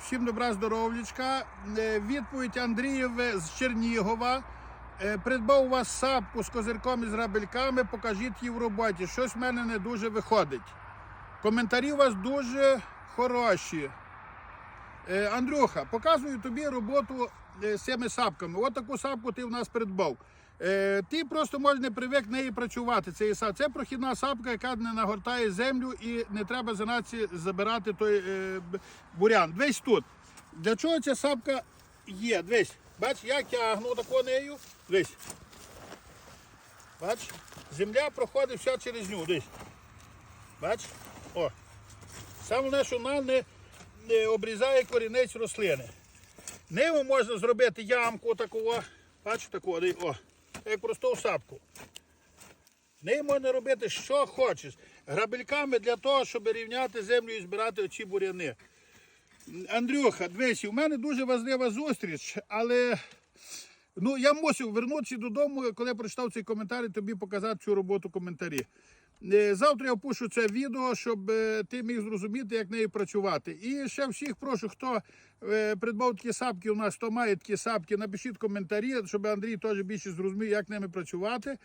Всім добра здоров'ячка. Е, Відповідь Андрієве з Чернігова. Е, Придбав у вас сапку з козирком і з грабельками, покажіть її в роботі. Щось в мене не дуже виходить. Коментарі у вас дуже хороші. Е, Андрюха, показую тобі роботу е, з цими сапками. От таку сапку ти в нас придбав. Е, Ти просто можеш не привик неї працювати. Це, це прохідна сапка, яка не нагортає землю і не треба за забирати той е, бурян. Дивись тут. Для чого ця сапка є? Дивись, бач, я тягну тако нею. Дивись. Бач, земля проходить вся через нього. Дивись. Бач? О. Саме що вона не, не обрізає корінець рослини. Ниву можна зробити ямку такого. Бачиш таку, о, як просту сапку. Нею можна робити що хочеш. Грабельками для того, щоб рівняти землю і збирати оці буряни. Андрюха, дивись, у мене дуже важлива зустріч, але ну, я мусив вернутися додому, коли я прочитав цей коментар і тобі показати цю роботу коментарі. Е, Завтра я опущу це відео, щоб е, ти міг зрозуміти, як нею працювати. І ще всіх прошу, хто е, придбав такі сапки у нас, хто має такі сапки, напишіть коментарі, щоб Андрій теж більше зрозумів, як ними працювати.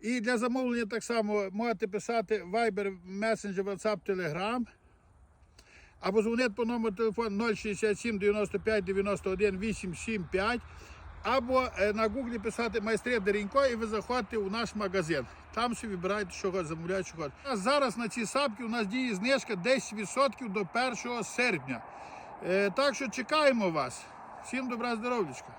І для замовлення так само можете писати Viber, Messenger, WhatsApp, Telegram. Або дзвонити по номеру телефону 067 95 91 875. Або е, на гуглі писати майстри Деренько і ви заходите у наш магазин. Там ще вибираєте, що хочете, замовляєте, що хочете. А Зараз на ці сапки у нас діє знижка 10% до 1 серпня. Е, Так що чекаємо вас. Всім добра здоров'ячка.